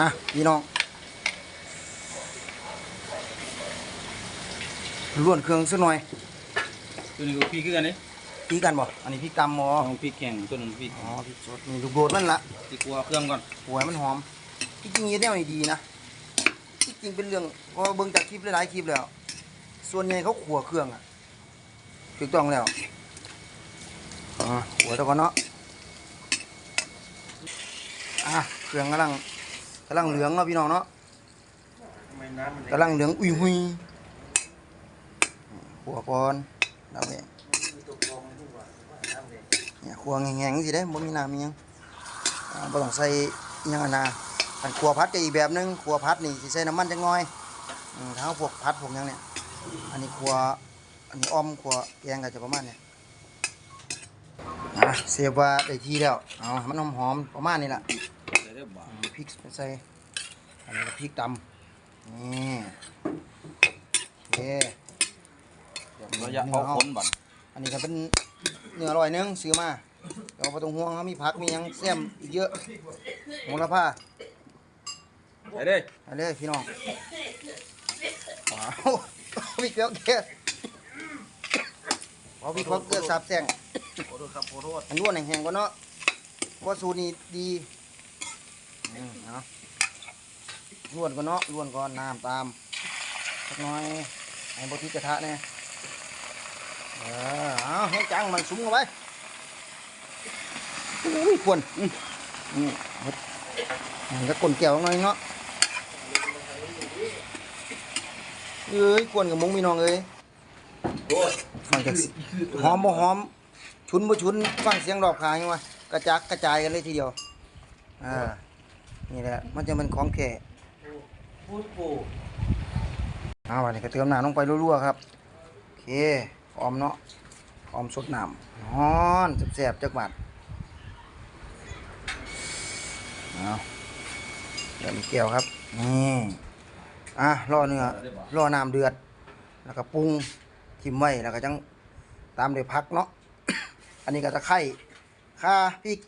อะพี่น้องล้วนเครื่องสักหน่อยตัวนี้ก็พริกคือกันนี่พี่กันบ่อันนี้พี่กำหมอเอาพริกแข็งตัวนั้นพริกอ๋อพี่สดนี่ลูกโดดมันละพริกกัวเครื่องก่อนหัวมันหอมที่จริงยี่แนวนี่ดีนะที่จริงเป็นเรื่องเพราะว่าเบิ่งจากคลิปหลายๆคลิปแล้ว ส่วนใหญ่เขาขัวเครื่องอะถูกต้องแล้วอ่าขัวตะก่อนเนาะอะเครื่องกำลัง กำลังเหลืองเนาะพี่น้องเนาะกำลังเหลืองอุ้ยหุยขัวก่อนเราเนี่ยเนี่ยขัวแห้งๆสิได้บ่มีน้ำมีหยังอ่าบ่ต้องใส่อิหยังอะนะอันขัวพัดก็อีกแบบหนึงขัวพัดนี่สิใส่น้ำมันจักหน่อยอืมถ้าเอาพวกพัดพวกหยังเนี่ย อันนี้ขัวอันนี้อ้อมขัวแกงก็จะประมาณเนี้อะเสียบว่าได้ที่แล้ว เอาให้มันหอมๆประมาณนี้ล่ะใส่ได้บ่อืม พริกใส่อันนี้ก็พริกดำนี่โอเคดี๋ยวเราอยากเอาคนบ่อนอันนี้ก็เป็นเนื้ออร่อยหนึงซื้อมาเราบ่ต้องห่วงเขามีผักมีหยังแซมอีกเยอะโหระพาใส่เด้ยไปเลยพี่น้องว้าววิกเกลือเกลือเอาวิกเกลือสับแสงขอโทษครับขอโทษอันนวดแห้งๆก่อนเนาะเพราะว่าสูตรนี้ดี อืมเอาล้วนก่อนเนาะล้วนก่อนน้ำตามสักหน่อยให้บทิกระทะเนี่ยเออเอาให้จังมันสูงเอาไว้อุ้ยควรอืมอืมมันก็กลนแก้วหน่อยเนาะเอ้ยกวนกับมุ้งมีน้องเอ้ยฟังจากหอมบ่หอม ชุนบ่ชุน ฟังเสียงดอกขายยังวะกระจักกระจายกันเลยทีเดียว อ่า นี่แหละ มันจะเป็นของแท้เอาวันนี้ก็เติมน้ำลงไปรัวๆครับโอเคหอมเนาะหอมสดน้ำนอนแซ่บๆจักบาทเอาเดี๋ยวมีแก้วครับนี่อะรอเนื้อรอน้ำเดือด แล้วก็ปรุงทิมไว้แล้วก็จังตามด้วยผักเนาะอันนี้ก็ตะไคร้ข่าพริก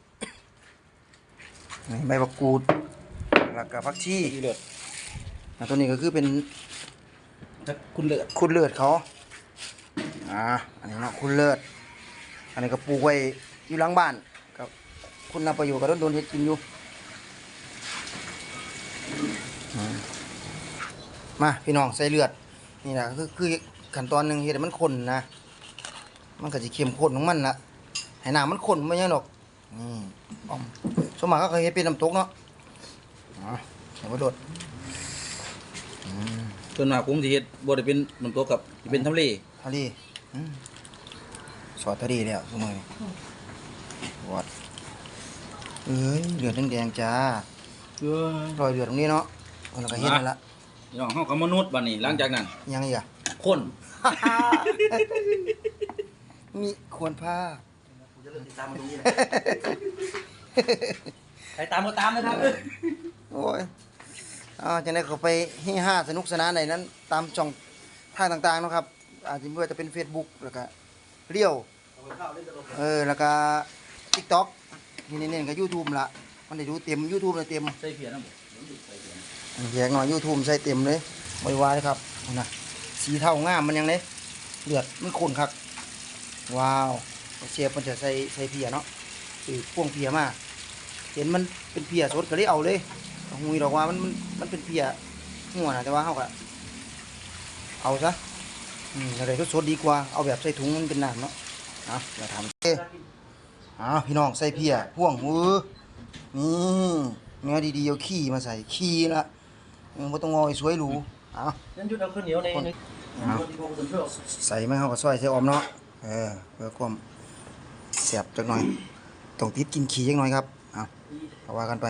นี่ใบมะกรูด แล้วก็ผักชีที่เลือดอะตัวนี้ก็คือเป็นถ้าคุณเลือดคุณเลือดเขาอ่าอันนี้เนาะคุณเลือด อันนี้ก็ปลูกไว้อยู่หลังบ้านกับคุณนำประโยชน์กับโดนๆเฮ็ดกินอยู่อืมมาพี่น้องใส่เลือดนี่นะคือคือขั้นตอนหนึ่งเฮ็ดให้มันข้นนะ มันก็จะเข้มข้นของมันละให้น้ำมันข้นไม่ยังดอกนี่อ้อมสมมติเขาเคยเฮ็ดเป็นน้ำตกเนาะ อ๋อใส่กระโดดส่วนมากผมสิเฮ็ดบ่ได้เป็นน้ำตกครับสิเป็นทำเลทะเลอืมสอดทะเลแล้วสมัยวัดเอ้ยเลือดแดงๆจ้าเอ้ยรอยเลือดตรงนี้เนาะคนก็เห็นนั่นละพี่น้องเฮาก็มนุษย์บัดนี้หลังจากนั้นยังอีกอะคน มีควรผ้าใครตามก็ตามนะครับโอ้ยเอาจะได้เขาไปให้ห้าสนุกสนานในนั้น ตามช่องทางต่างๆเนาะครับ อาจจะไม่ว่าจะเป็น Facebook แล้วก็เรียวเออแล้วก็ TikTok นี่เน้นๆกับ YouTube ละมันได้ดูเต็ม YouTube เลยเต็มใส่เพียนำบ่แยกหน่อย YouTube ใส่เต็มเลยบริวารเลยครับน่ะสีเทางามมันยังเลยเลือดมันข้นครับว้าวเชฟมันจะใส่ใส่เพียเนาะคือพ่วงเพียมาเห็นมันเป็นเพียสดก็เลยเอาเลย หุยดอกว่ามันมันมันเป็นเพียหัวนะแต่ว่าเขาก็เอาซะอืมอะไรสดๆดีกว่าเอาแบบใส่ถุงมันเป็นน้ำเนาะเอาอย่าทำเอ้เอาพี่น้องใส่เพียพ่วงมือนี่เนื้อดีๆเอาขี้มาใส่ขี้ละมันบ่ต้องงอยสวยหรูเอานั่นจุดเอาข้าวเหนียวในในเอาใส่ไม่เข้ากับซอยใส่ออมเนาะเออเพื่อความเสียบจักหน่อยต้องติดกินขี้จักหน่อยครับเอาเอาว่ากันไป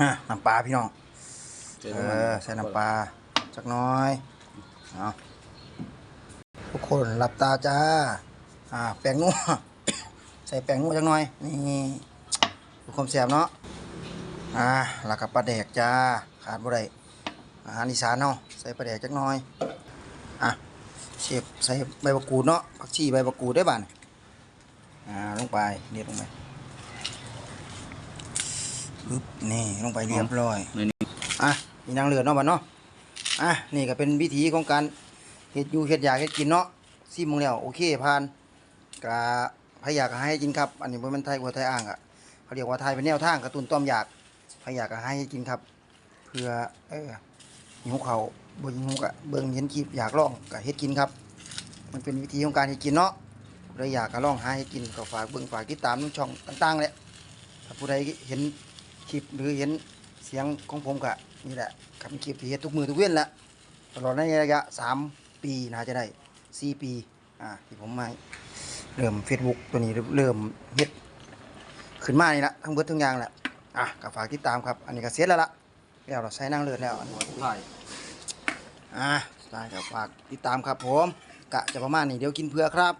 อะน้ำปลาพี่น้อง เออใส่น้ำปลาจักหน้อยเอาทุกคนหลับตาจ้า อ่า แป้งนัวใส่แป้งนัวจักหน่อย นี่ดูความแสบเนาะ อ่าแล้วก็ปลาแดกจ้า ขาดบ่ได้อาหารอีสานเนาะ ใส่ปลาแดกจักหน่อย อะเชฟใส่ใบมะกรูดเนาะ ผักชีใบมะกรูดได้บ้านอ่า ลงไปเด็ดลงไป ปึ๊บนี่ลงไปเรียบร้อยนี่นี่อะมีนางเลือดเนาะบัดเนาะอะนี่ก็เป็นวิธีของการเฮ็ดอยู่เฮ็ดอยากเฮ็ดกินเนาะซิมมึงแล้วโอเคผ่านกะพยากให้กินครับ อันนี้บ่แม่นไทยบ่ไทยอ้างอะเขาเรียกว่าไทยเป็นแนวทางกระตุ้นต้อมอยากพยากให้กินครับ เพื่อเออหิวเขาวบ่หิวกะเบิ่งเห็นคลิปอยากลองก็เฮ็ดกินครับ มันเป็นวิธีของการเฮ็ดกินเนาะเลยอยากก็ลองหาให้กินก็ฝากเบิ่งฝากติดตามช่องต่างๆแหละถ้าผู้ใดเห็น คลิปหรือเห็นเสียงของผมก็นี่แหละครับเป็นคลิปที่เฮ็ดทุกมือทุกเว้นแหละตลอดในระยะ 3 ปีน่าจะได้ 4 ปีอ่าที่ผมมาเริ่ม Facebook ตัวนี้เริ่มเฮ็ดขึ้นมานี่ละทั้งเบิดทั้งอย่างแหละอะก็ฝากติดตามครับ อันนี้ก็เสร็จแล้วล่ะแล้วเราใช้นั่งเลือดแล้วอันนี้ใช่อะได้ครับฝากติดตามครับผมกะจะประมาณนี้เดี๋ยวกินเพื่อครับ